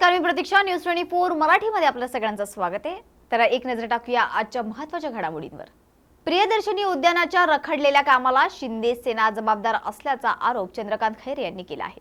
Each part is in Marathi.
नमस्कार मी प्रतीक्षा. न्यूज ट्वेंटी फोर मराठीमध्ये आपलं सगळ्यांचं स्वागत आहे. तर एक नजर टाकूया आजच्या महत्त्वाच्या घडामोडींवर. प्रियदर्शनी उद्यानाच्या रखडलेल्या कामाला शिंदे सेना जबाबदार असल्याचा आरोप चंद्रकांत खैरे यांनी केला आहे.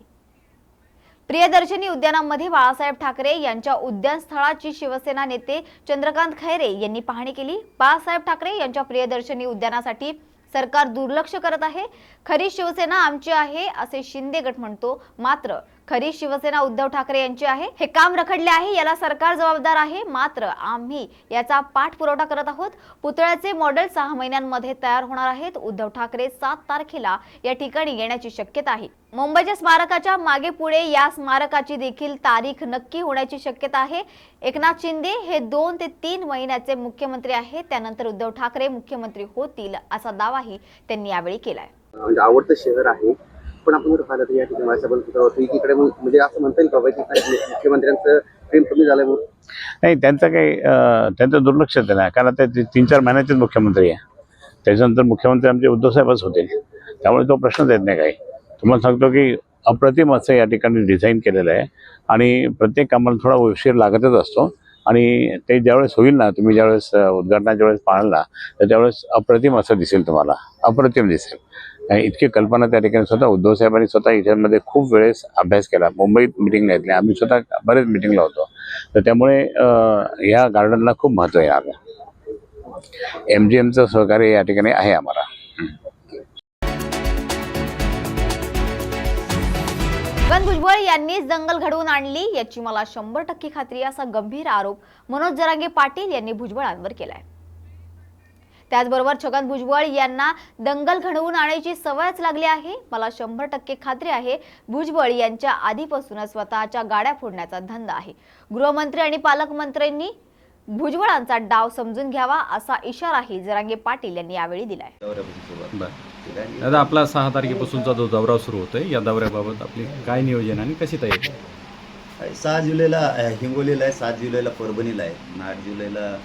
प्रियदर्शनी उद्यानामध्ये बाळासाहेब ठाकरे यांच्या उद्यान स्थळाची शिवसेना नेते चंद्रकांत खैरे यांनी पाहणी केली. बाळासाहेब ठाकरे यांच्या प्रियदर्शनी उद्यानासाठी सरकार दुर्लक्ष करत आहे. खरी शिवसेना आमची आहे असे शिंदे गट म्हणतो. मात्र खरी शिवसेना उद्धव ठाकरे यांची आहे. हे काम रखडले आहे याला सरकार जबाबदार आहे. मात्र आम्ही याचा पाठपुरवठा करत आहोत. पुतळ्याचे मॉडेल सहा महिन्यांमध्ये तयार होणार आहेत. उद्धव ठाकरे सात तारखेला या ठिकाणी येण्याची शक्यता आहे. मुंबईच्या स्मारकाच्या मागे पुढे या स्मारकाची देखील तारीख नक्की होण्याची शक्यता आहे. एकनाथ शिंदे हे दोन ते तीन महिन्याचे मुख्यमंत्री आहेत. त्यानंतर उद्धव ठाकरे मुख्यमंत्री होतील असा दावाही त्यांनी यावेळी केलाय. म्हणजे आवडतं शहर आहे. पण आपण जर पाहिलं तर या ठिकाणी माझ्या पण होतो. एकीकडे मग म्हणजे असं म्हणता येईल का बाबा की मुख्यमंत्र्यांचं प्रेम कमी झालंय नाही त्यांचं काही त्यांचं दुर्लक्ष आहे नाही कारण ते तीन चार महिन्याचेच मुख्यमंत्री आहे. त्याच्यानंतर मुख्यमंत्री आमचे उद्धवसाहेबच होते त्यामुळे तो प्रश्नच येत नाही काही. तुम्हाला सांगतो की अप्रतिम असं या ठिकाणी डिझाईन केलेलं आहे. आणि प्रत्येक कामाला थोडा उशीर लागतच असतो. आणि ते ज्यावेळेस होईल ना तुम्ही ज्यावेळेस उद्घाटनाच्या वेळेस पाहाल ना तर त्यावेळेस अप्रतिम असं दिसेल तुम्हाला. अप्रतिम दिसेल. इतकी कल्पना त्या ठिकाणी स्वतः उद्धव साहेबांनी स्वतः याच्यामध्ये खूप वेळेस अभ्यास केला. मुंबईत मिटिंगला घेतली आम्ही स्वतः बरेच मिटिंगला होतो. तर त्यामुळे ह्या या गार्डनला खूप महत्त्व आहे आम्ही एम जी एमचं सहकार्य या ठिकाणी आहे आम्हाला. भुजबळ यांनीच दंगल घडवून आणली याची मला शंभर टक्के खात्री असा गंभीर आरोप मनोज जरांगे पाटील यांनी भुजबळांवर केलाय. त्याचबरोबर छगन भुजबळ यांना दंगल घडवून आणायची सवयच लागली आहे. मला शंभर टक्के खात्री आहे भुजबळ यांच्या आधीपासूनच स्वतःच्या गाड्या फोडण्याचा धंदा आहे. गृहमंत्री आणि पालकमंत्र्यांनी भुजबळांचा डाव समजून घ्यावा असा इशाराही जरांगे पाटील यांनी यावेळी दिलाय. दादा आपला सहा तारखेपासूनचा जो दौरा सुरू होतोय या दौऱ्याबाबत आपली काय नियोजन आणि कशी तयारी? आहे. सहा जुलैला हिंगोलीला आहे सात जुलैला परभणीला आहे. आठ जुलैला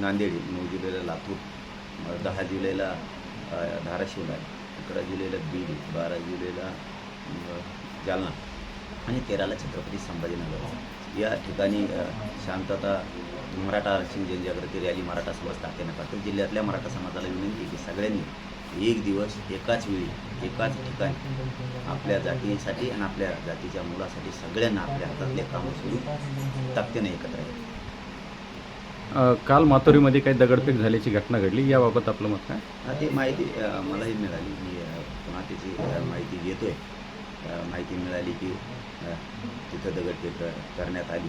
नांदेड नऊ जुलैला लातूर दहा जुलैला धाराशिवला आहे अकरा जुलैला बीड बारा जुलैला जालना आणि तेराला छत्रपती संभाजीनगर. या ठिकाणी शांतता मराठा आरक्षण जनजागृती रॅली मराठा समाज तात्याने पाटील जिल्ह्यातल्या मराठा समाजाला विनंती की सगळ्यांनी एक दिवस एकाच वेळी एकाच ठिकाणी आपल्या जातीसाठी आणि आपल्या जातीच्या मुलासाठी सगळ्यांना आपल्या हातातले कामं सोडून ताकदीने एकत्र आहे काल मातोरीमध्ये काही दगडफेक झाल्याची घटना घडली. याबाबत आपलं मत काय? हा, ती माहिती अ, मलाही मिळाली. मी अ, पुन्हा त्याची अ, माहिती घेतोय. अ, माहिती मिळाली की अ, तिथं दगडफेक अ, करण्यात आली.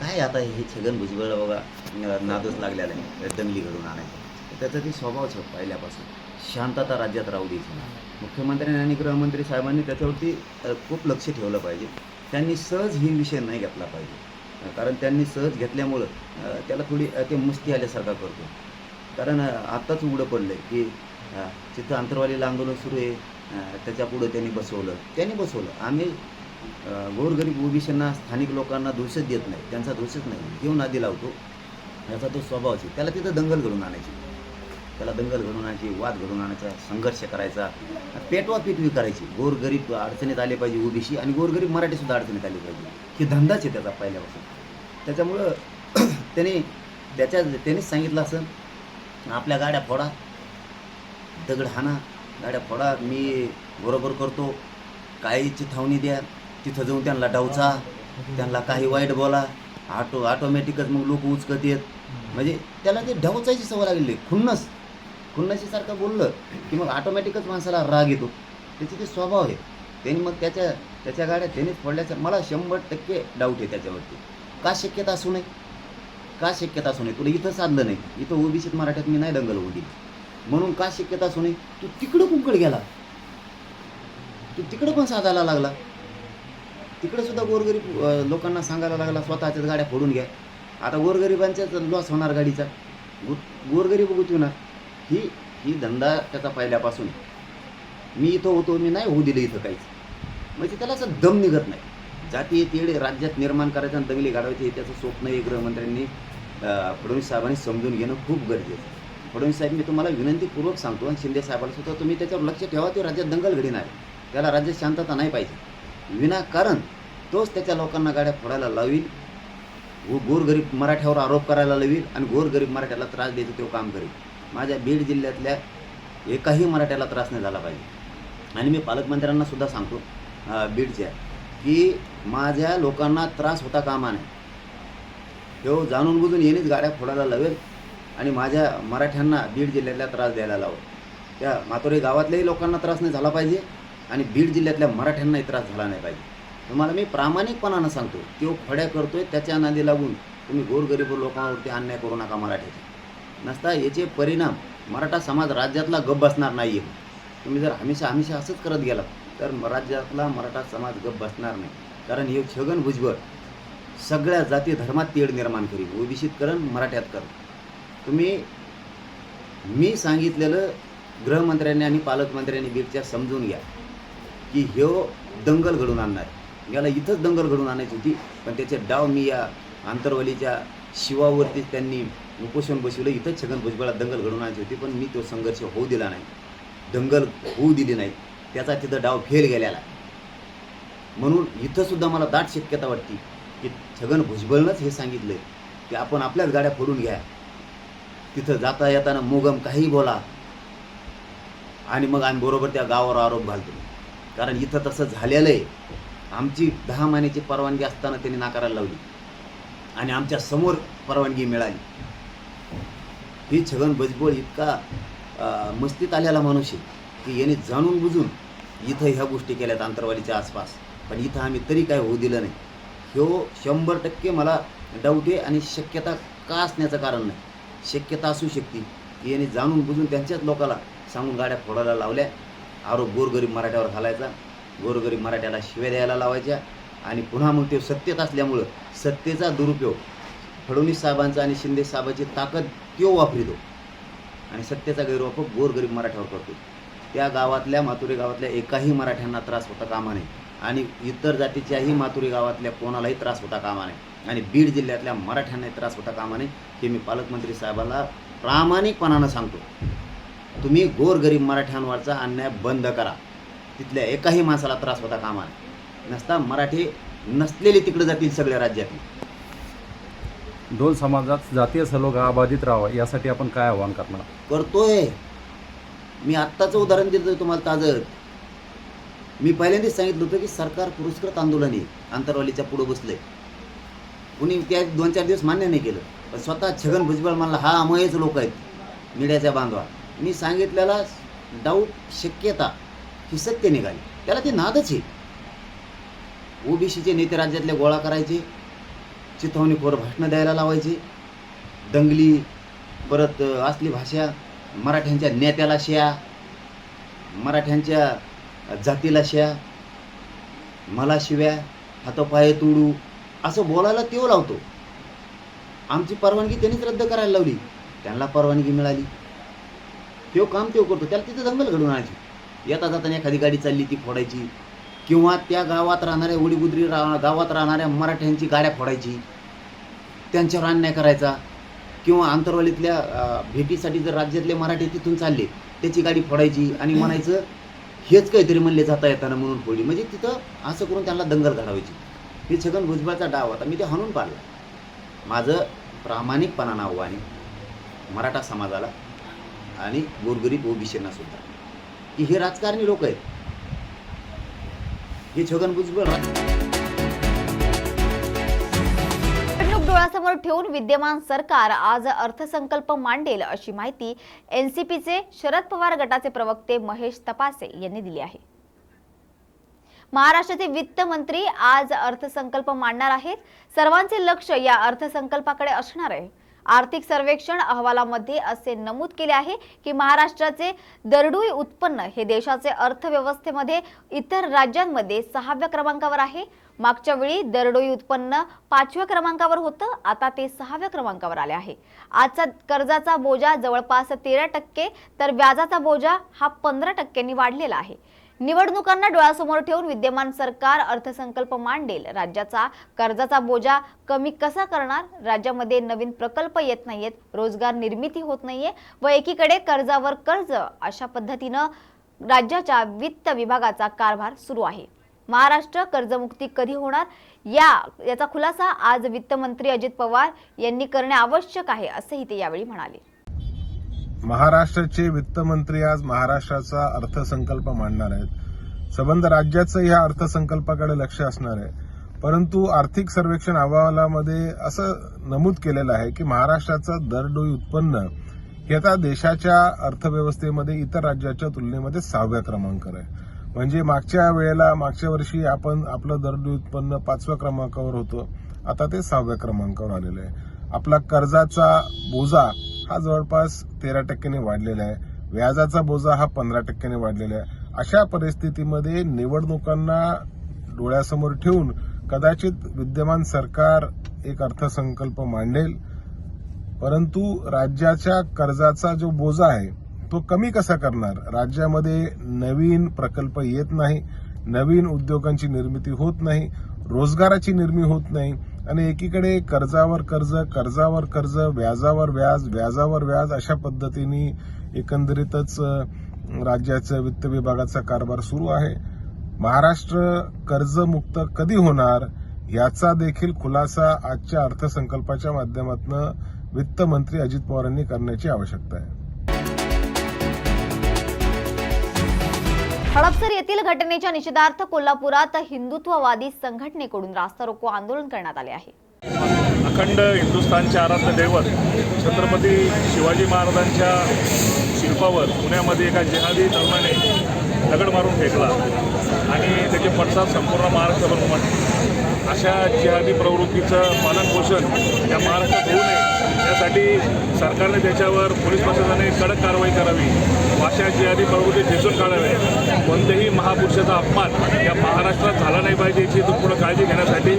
काय आता हे छगन भुजबळ बघा अ, नादच लागलेला आहे. दंगली घडून आणायचा. त्याचा ती स्वभावच पहिल्यापासून. शांतता राज्यात राहू द्यायची नाही. मुख्यमंत्र्यांनी आणि गृहमंत्री साहेबांनी त्याच्यावरती अ, खूप लक्ष ठेवलं पाहिजे. त्यांनी सहज ही विषय नाही घेतला पाहिजे. कारण त्यांनी सहज घेतल्यामुळं त्याला थोडी ते मुस्ती आल्यासारखा करतो. कारण आत्ताच उघडं पडलं आहे की अ, तिथं आंतरवालीला आंदोलन सुरू आहे त्याच्यापुढं त्याच्या पुढं त्यांनी बसवलं. त्यांनी बसवलं. आम्ही गोरगरीब ओबीसींना स्थानिक लोकांना दोषच देत नाही. त्यांचा दोषच नाही. घेऊन आधी लावतो. याचा तो स्वभावच आहे. त्याला तिथं दंगल घडून आणायची. त्याला दंगल घडून आणायची वाद घडून आणायचा संघर्ष करायचा. पेटवा पेटवी करायची. गोरगरीब अडचणीत आले पाहिजे ओबीसी आणि गोरगरीब मराठीसुद्धा अडचणीत आले पाहिजे. ही धंदाच आहे त्याचा पहिल्यापासून. त्याच्यामुळं त्याने त्याच्या त्यानेच सांगितलं असं आपल्या गाड्या फोडा दगड हाणा गाड्या फोडा मी बरोबर करतो. काही चिथावणी द्या तिथं जाऊन त्यांना डावचा त्यांना काही वाईट बोला. ऑटो ऑटोमॅटिकच मग लोक उचकत येत. म्हणजे त्याला ते ढवचायची सवय लागलेली खुन्नस. खुन्नशीसारखं बोललं की मग ऑटोमॅटिकच माणसाला राग येतो. त्याचे ते स्वभाव आहे. त्यांनी मग त्याच्या त्याच्या गाड्या त्यानेच फोडल्याचं मला शंभर टक्के डाऊट आहे त्याच्यावरती. का शक्यता असू नये? का शक्यता असू नये? तुला इथं साधलं नाही. इथं ओबीसीत मराठ्यात मी नाही दंगल होती म्हणून का शक्यता असू नये? तू तिकडं कुंकड गेला. तू तिकडं पण साधायला लागला. तिकडं सुद्धा गोरगरीब लोकांना सांगायला लागला स्वतःच्याच गाड्या फोडून घ्या. आता गोरगरिबांच्याच लॉस होणार गाडीचा. गो गोरगरीब गुतविणार. ही ही धंदा त्याचा पहिल्यापासून मी इथं होतो मी नाही होऊ दिलं इथं काहीच. म्हणजे त्याला असं दम निघत नाही. जाती तेढे राज्यात निर्माण करायचं आणि दंगली घडवायची हे त्याचं स्वप्न हे गृहमंत्र्यांनी फडणवीस साहेबांनी समजून घेणं खूप गरजेचं आहे. फडणवीस साहेब मी तुम्हाला विनंतीपूर्वक सांगतो आणि शिंदे साहेबाला सुद्धा तुम्ही त्याच्यावर लक्ष ठेवा ते राज्यात दंगल घडीणार त्याला राज्यात शांतता नाही पाहिजे. विनाकारण तोच त्याच्या लोकांना गाड्या फोडायला लावील गोरगरीब मराठ्यावर आरोप करायला लावील आणि गोरगरीब मराठ्याला त्रास द्यायचं तो काम करेल. माझ्या बीड जिल्ह्यातल्या एकाही मराठ्याला त्रास नाही झाला पाहिजे. आणि मी पालकमंत्र्यांना सुद्धा सांगतो बीडच्या की माझ्या लोकांना त्रास होता कामा नये. ह्यो जाणून बुजून येणेच गाड्या फोडायला लावेल आणि माझ्या मराठ्यांना बीड जिल्ह्यातल्या त्रास द्यायला लावं. त्या मातोरी गावातल्याही लोकांना त्रास नाही झाला पाहिजे आणि बीड जिल्ह्यातल्या मराठ्यांनाही त्रास झाला नाही पाहिजे. तुम्हाला मी प्रामाणिकपणानं सांगतो की फड्या करतोय त्याच्या नादी लागून तुम्ही गोरगरीब लोकांवरती अन्याय करू नका मराठ्याचे नसता याचे परिणाम मराठा समाज राज्यातला गप बसणार नाही आहे तुम्ही जर हमेशा हमेशा असंच करत गेलात तर राज्यातला मराठा समाज गप बसणार नाही. कारण हे छगन भुजबळ सगळ्या जाती धर्मात तेढ निर्माण करील. ओबीसीत करण मराठ्यात कर तुम्ही मी सांगितलेलं गृहमंत्र्यांनी आणि पालकमंत्र्यांनी बीडच्या समजून घ्या की ह्यो दंगल घडून आणणार. याला इथंच दंगल घडून आणायची होती पण त्याचे डाव मी या आंतरवलीच्या शिवावरती त्यांनी उपोषण बसवलं इथंच छगन भुजबळात दंगल घडून आणायची होती पण मी तो संघर्ष होऊ दिला नाही. दंगल होऊ दिली नाही. त्याचा तिथं डाव फेल गेलेला. म्हणून इथंसुद्धा मला दाट शक्यता वाटते की छगन भुजबळनंच हे सांगितलं की आपण आपल्याच गाड्या फोडून घ्या. तिथं जाता येताना मोगम काही बोला. आणि मग आम्ही बरोबर त्या गावावर आरोप घालतो. कारण इथं तसं झालेलं आहे आमची दहा महिन्याची परवानगी असताना त्यांनी नाकारायला लावली. आणि आमच्यासमोर परवानगी मिळाली. ही छगन भुजबळ इतका मस्तीत आलेला माणूस आहे की याने जाणून बुजून इथं ह्या गोष्टी केल्यात आंतरवालीच्या आसपास. पण इथं आम्ही तरी काय होऊ दिलं नाही. ह्यो शंभर टक्के मला डाऊट आहे आणि शक्यता का असण्याचं कारण नाही. शक्यता असू शकते की याने जाणून बुजून त्यांच्याच लोकाला सांगून गाड्या फोडायला लावल्या. आरोप गोरगरीब मराठ्यावर घालायचा गोरगरीब मराठ्याला शिव्या द्यायला लावायच्या आणि पुन्हा मग ते सत्तेत असल्यामुळं सत्तेचा दुरुपयोग फडणवीस साहेबांचा आणि शिंदे साहेबांची ताकद त्यो वापरितो. आणि सत्तेचा गैरवापर गोरगरीब मराठ्यावर करतो. त्या गावातल्या मातुरी गावातल्या एकाही मराठ्यांना त्रास होता कामा नये. आणि इतर जातीच्याही मातुरी गावातल्या कोणालाही त्रास होता कामा नये. आणि बीड जिल्ह्यातल्या मराठ्यांनाही त्रास होता कामा नये हे मी पालकमंत्री साहेबांना प्रामाणिकपणानं सांगतो. तुम्ही गोरगरीब मराठ्यांवरचा अन्याय बंद करा. तिथल्या एकाही माणसाला त्रास होता कामा नये. नसता मराठी नसलेले तिकडे जातील सगळ्या राज्यातली. दोन समाजात जातीय सलोखा अबाधित राहावा यासाठी आपण काय आव्हान करणार? करतोय. मी आत्ताचं उदाहरण देतोय तुम्हाला ताजं. मी पहिल्यांदाच सांगितलं होतं की सरकार पुरस्कृत आंदोलन आहे आंतरवालीच्या पुढं बसलंय. कुणी त्या दोन चार दिवस मान्य नाही केलं. पण स्वतः छगन भुजबळ म्हणला हा अमयच लोक आहेत मीडियाच्या बांधवा. मी सांगितलेला डाऊट शक्यता ही सत्य निघाली. त्याला ते नादच आहे. ओबीसीचे नेते राज्यातले गोळा करायचे चिथावणीखोर भाषणं द्यायला लावायचे. दंगली परत असली भाषा मराठ्यांच्या नेत्याला शिया मराठ्यांच्या जातीला शिया मला शिव्या हातोपाय तुडू असं बोलायला तेव लावतो. आमची परवानगी त्यांनीच रद्द करायला लावली. त्यांना परवानगी मिळाली. तो काम तो करतो. त्याला तिथं दंगल घडून आणायची. येता जाताना एखादी गाडी चालली ती फोडायची. किंवा त्या गावात राहणाऱ्या उडीबुद्री रा गावात राहणाऱ्या मराठ्यांची गाड्या फोडायची त्यांच्यावर अन्याय करायचा किंवा आंतरवालीतल्या भेटीसाठी जर राज्यातले मराठी तिथून चालले त्याची गाडी फोडायची आणि म्हणायचं हेच काहीतरी म्हणले जाता येताना म्हणून फोडली. म्हणजे तिथं असं करून त्यांना दंगल घडवायची. हे छगन भुजबळचा डाव होता. मी ते हाणून पाडला. माझं प्रामाणिकपणानं आव्हान आहे मराठा समाजाला आणि गोरगरीब ओबीसींना सुद्धा की हे राजकारणी लोक आहेत. हे छगन भुजबळ. डोळ्यासमोर ठेवून विद्यमान सरकार आज अर्थसंकल्प मांडेल अशी माहिती एनसीपीचे शरद पवार गटाचे प्रवक्ते महेश तपासे यांनी दिली आहे. महाराष्ट्राचे वित्त मंत्री आज अर्थसंकल्प मांडणार आहेत. सर्वांचे लक्ष या अर्थसंकल्पाकडे असणार आहे. आर्थिक सर्वेक्षण अहवालामध्ये असे नमूद केले आहे की महाराष्ट्राचे दरडोई उत्पन्न हे देशाचे अर्थव्यवस्थेमध्ये इतर राज्यांमध्ये सहाव्या क्रमांकावर आहे. मागच्या वेळी दरडोई उत्पन्न पाचव्या क्रमांकावर होतं आता ते सहाव्या क्रमांकावर आले आहे. आजचा कर्जाचा बोजा जवळपास तेरा टक्के तर व्याजाचा बोजा हा पंधरा टक्क्यांनी वाढलेला आहे. निवडणुकांना डोळ्यासमोर ठेवून विद्यमान सरकार अर्थसंकल्प मांडेल. राज्याचा कर्जाचा बोजा कमी कसा करणार? राज्यामध्ये नवीन प्रकल्प येत नाहीयेत रोजगार निर्मिती होत नाहीये व एकीकडे कर्जावर कर्ज अशा पद्धतीनं राज्याच्या वित्त विभागाचा कारभार सुरू आहे. महाराष्ट्र कर्जमुक्ती कधी होणार? या याचा खुलासा आज वित्तमंत्री अजित पवार यांनी करणे आवश्यक आहे असेही ते यावेळी म्हणाले. महाराष्ट्राचे वित्तमंत्री आज महाराष्ट्राचा अर्थसंकल्प मांडणार आहेत. संबंध राज्याचं या अर्थसंकल्पाकडे लक्ष असणार आहे. परंतु आर्थिक सर्वेक्षण अहवालामध्ये असं नमूद केलेलं आहे की महाराष्ट्राचं दरडोई उत्पन्न हे आता देशाच्या अर्थव्यवस्थेमध्ये इतर राज्याच्या तुलनेमध्ये सहाव्या क्रमांकावर आहे. म्हणजे मागच्या वेळेला मागच्या वर्षी आपण आपलं दरडोई उत्पन्न पाचव्या क्रमांकावर होतं. आता ते सहाव्या क्रमांकावर आलेलं आहे. आपला कर्जाचा बोजा हा जवळपास तेरा टक्क्याने वाढलेला आहे. व्याजाचा बोजा हा पंधरा टक्क्याने वाढलेला आहे. अशा परिस्थितीमध्ये निवडणुकांना डोळ्यासमोर ठेवून कदाचित विद्यमान सरकार एक अर्थसंकल्प मांडेल. परंतु राज्याच्या कर्जाचा जो बोजा आहे तो कमी कसा करणार? राज्यामध्ये नवीन प्रकल्प येत नाही नवीन उद्योगांची निर्मिती होत नाही रोजगाराची निर्मिती होत नाही आणि एकीकडे कर्जावर कर्ज कर्जावर कर्ज व्याजावर व्याज व्याजावर व्याज अशा पद्धतीने एकंदरीतच राज्याचं वित्त विभागाचा कारभार सुरू आहे. महाराष्ट्र कर्जमुक्त कधी होणार याचा देखील खुलासा आजच्या अर्थसंकल्पाच्या माध्यमातून वित्तमंत्री अजित पवारांनी करण्याची आवश्यकता आहे. हडपसर येथील घटनेच्या निषेधार्थ कोल्हापुरात हिंदुत्ववादी संघटनेकडून रास्ता रोको आंदोलन करण्यात आले आहे. अखंड हिंदुस्थानचे आराध्य दैवत छत्रपती शिवाजी महाराजांच्या शिल्पावर पुण्यामध्ये एका जिहादी तरुणाने दगड मारून फेकला आणि त्याचे पडसाद संपूर्ण महाराष्ट्रभर उमटले. अशा जिहादी प्रवृत्तीचं पालनपोषण या महाराष्ट्रात होऊ नये यासाठी सरकारने त्याच्यावर पोलीस प्रशासनाने कडक कारवाई करावी. भाषाची अशा प्रवृत्ती झेसून काढावे. कोणत्याही महापुरुषाचा अपमान या महाराष्ट्रात झाला नाही पाहिजे याची पूर्ण काळजी घेण्यासाठी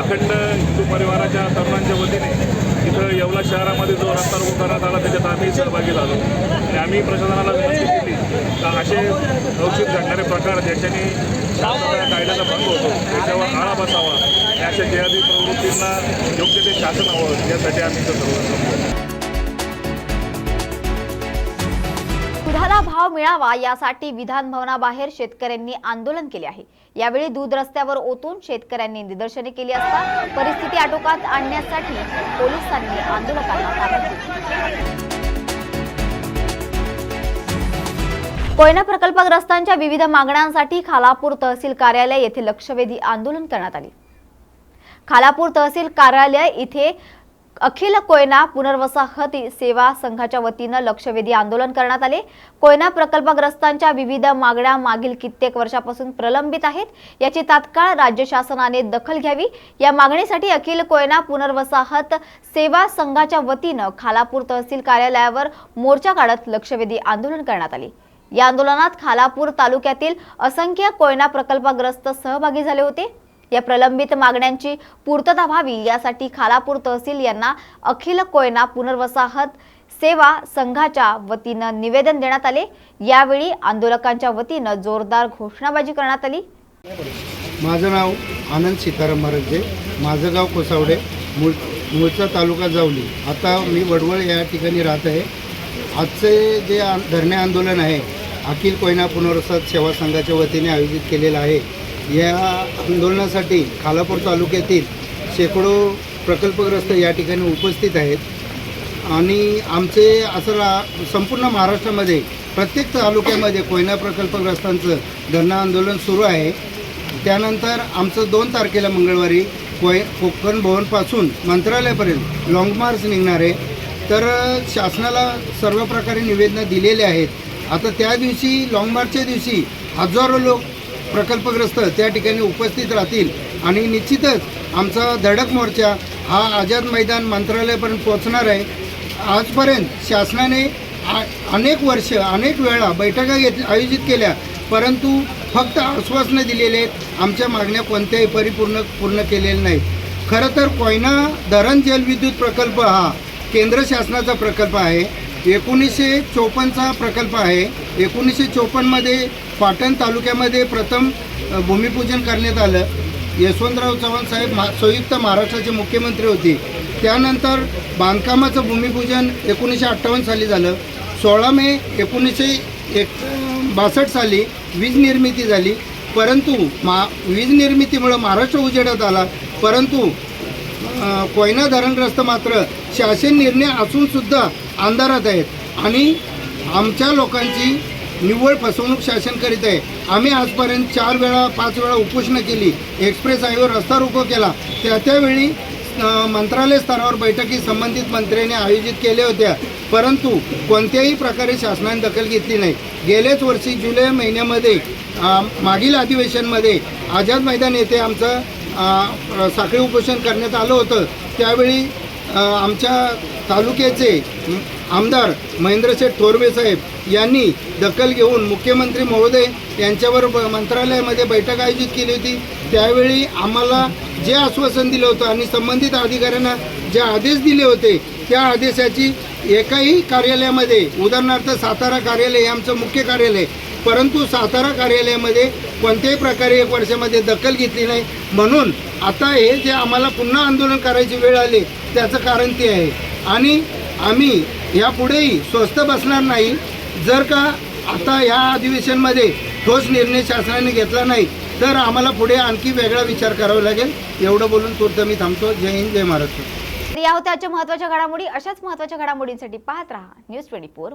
अखंड हिंदू परिवाराच्या तरुणांच्या वतीने इथं येवला शहरामध्ये जो रस्ता रोग करण्यात आला त्याच्यात आम्ही सहभागी झालो. आणि आम्ही प्रशासनाला विनंती केली तर असे लवचिक घडणारे प्रकार ज्याच्याने कायद्याचा भंग होतो त्याच्यावर आळा बसावा. अशा जिहादी प्रवृत्तींना योग्य ते शासन हवं यासाठी आम्ही सर्व दुधाला भाव मिळावा यासाठी विधान भवनाबाहेर शेतकऱ्यांनी आंदोलन केले आहे. यावेळी दूध रस्त्यावर ओतून शेतकऱ्यांनी निदर्शने केली असता परिस्थिती आटोक्यात आणण्यासाठी पोलिसांनी आंदोलकांना कोयना प्रकल्पग्रस्तांच्या विविध मागण्यांसाठी खालापूर तहसील कार्यालय येथे लक्षवेधी आंदोलन करण्यात आले. खालापूर तहसील कार्यालय इथे अखिल कोयना पुनर्वसाहत सेवा संघाच्या वतीनं लक्षवेधी आंदोलन करण्यात आले. कोयना प्रकल्पग्रस्तांच्या विविध मागण्या मागील कित्येक वर्षापासून प्रलंबित आहेत. याची तात्काळ राज्य शासनाने दखल घ्यावी. या मागणीसाठी अखिल कोयना पुनर्वसाहत सेवा संघाच्या वतीनं खालापूर तहसील कार्यालयावर मोर्चा काढत लक्षवेधी आंदोलन करण्यात आले. या आंदोलनात खालापूर तालुक्यातील असंख्य कोयना प्रकल्पग्रस्त सहभागी झाले होते. या प्रलंबित मागण्यांची पूर्तता व्हावी यासाठी खालापूर तहसील यांना अखिल कोयना पुनर्वसाहत सेवा संघाच्या वतीनं निवेदन देण्यात आले. यावेळी आंदोलकांच्या वतीनं जोरदार घोषणाबाजी करण्यात आली. माझं नाव आनंद सीताराम महाराजे. माझं गाव कोसावडे. मूळ मूळचा तालुका जावली. आता मी वडवळ या ठिकाणी राहत आहे. आजचे जे धरणे आंदोलन आहे अखिल कोयना पुनर्वसन सेवा संघाच्या वतीने आयोजित केलेलं आहे. या आंदोलनासाठी खालापूर तालुक्यातील शेकडो प्रकल्पग्रस्त या ठिकाणी उपस्थित आहेत. आणि आमचे असं रा संपूर्ण महाराष्ट्रामध्ये प्रत्येक तालुक्यामध्ये कोयना प्रकल्पग्रस्तांचं धरणं आंदोलन सुरू आहे. त्यानंतर आमचं दोन तारखेला मंगळवारी कोय कोकण भवनपासून मंत्रालयापर्यंत लाँग मार्च निघणार. आहे तर शासनाला सर्व प्रकारे निवेदनं दिलेले आहेत. आता त्या दिवशी लाँग मार्चच्या दिवशी हजारो लोक प्रकल्पग्रस्त त्या ठिकाणी उपस्थित राहतील. आणि निश्चितच आमचा धडक मोर्चा हा आझाद मैदान मंत्रालयापर्यंत पोहोचणार आहे. आजपर्यंत शासनाने आ- अनेक वर्ष अनेक वेळा बैठका घेत आयोजित केल्या परंतु फक्त आश्वासनं दिलेले आहेत आमच्या मागण्या कोणत्याही परिपूर्ण पूर्ण केलेल्या नाहीत. खरं तर कोयना धरण जलविद्युत प्रकल्प हा केंद्र शासनाचा प्रकल्प आहे. एकोणीसशे चोपन्नचा प्रकल्प आहे. एकोणीसशे चोपन्नमध्ये पाटण तालुक्यामध्ये प्रथम भूमिपूजन करण्यात आलं. यशवंतराव चव्हाण साहेब मा संयुक्त महाराष्ट्राचे मुख्यमंत्री होते. त्यानंतर बांधकामाचं भूमिपूजन एकोणीसशे अठ्ठावन्न साली झालं. सोळा मे एकोणीसशे एक बासष्ट साली वीज निर्मिती झाली. परंतु मा वीज निर्मितीमुळं महाराष्ट्र उजेडात आला. परंतु कोयना धरणग्रस्त मात्र शासन निर्णय असूनसुद्धा अंधारात आहेत. आणि आमच्या लोकांची निव्वळ फसवणूक शासन करीत आहे. आम्ही आजपर्यंत चार वेळा पाच वेळा उपोषणं केली. एक्सप्रेस हायवे रस्ता रोको केला. त्या त्यावेळी मंत्रालय स्तरावर बैठकी संबंधित मंत्र्यांनी आयोजित केल्या होत्या. परंतु कोणत्याही प्रकारे शासनाने दखल घेतली नाही. गेल्याच वर्षी जुलै महिन्यामध्ये मागील अधिवेशनमध्ये आझाद मैदान येथे आमचं साखळी उपोषण करण्यात आलं होतं. त्यावेळी आमच्या तालुक्याचे आमदार महेंद्रशेठ थोरवे साहेब यांनी दखल घेऊन मुख्यमंत्री महोदय यांच्यावर ब- मंत्रालयामध्ये बैठक आयोजित केली होती. त्यावेळी आम्हाला जे आश्वासन दिलं होतं आणि संबंधित अधिकाऱ्यांना जे आदेश दिले होते त्या आदेशाची एकाही कार्यालयामध्ये उदाहरणार्थ सातारा कार्यालय हे आमचं मुख्य कार्यालय परंतु सातारा कार्यालयामध्ये कोणत्याही प्रकारे एक वर्षामध्ये दखल घेतली नाही. म्हणून आता हे जे आम्हाला पुन्हा आंदोलन करायची वेळ आली त्याचं कारण ते आहे. आणि आम्ही यापुढेही स्वस्त बसणार नाही. जर का आता या अधिवेशनमध्ये ठोस निर्णय शासनाने घेतला नाही तर आम्हाला पुढे आणखी वेगळा विचार करावा लागेल. एवढं बोलून तूर्त मी थांबतो. जय हिंद जय महाराष्ट्र. या होत्या आजच्या महत्त्वाच्या घडामोडी. अशाच महत्त्वाच्या घडामोडींसाठी पाहत राहा. News twenty four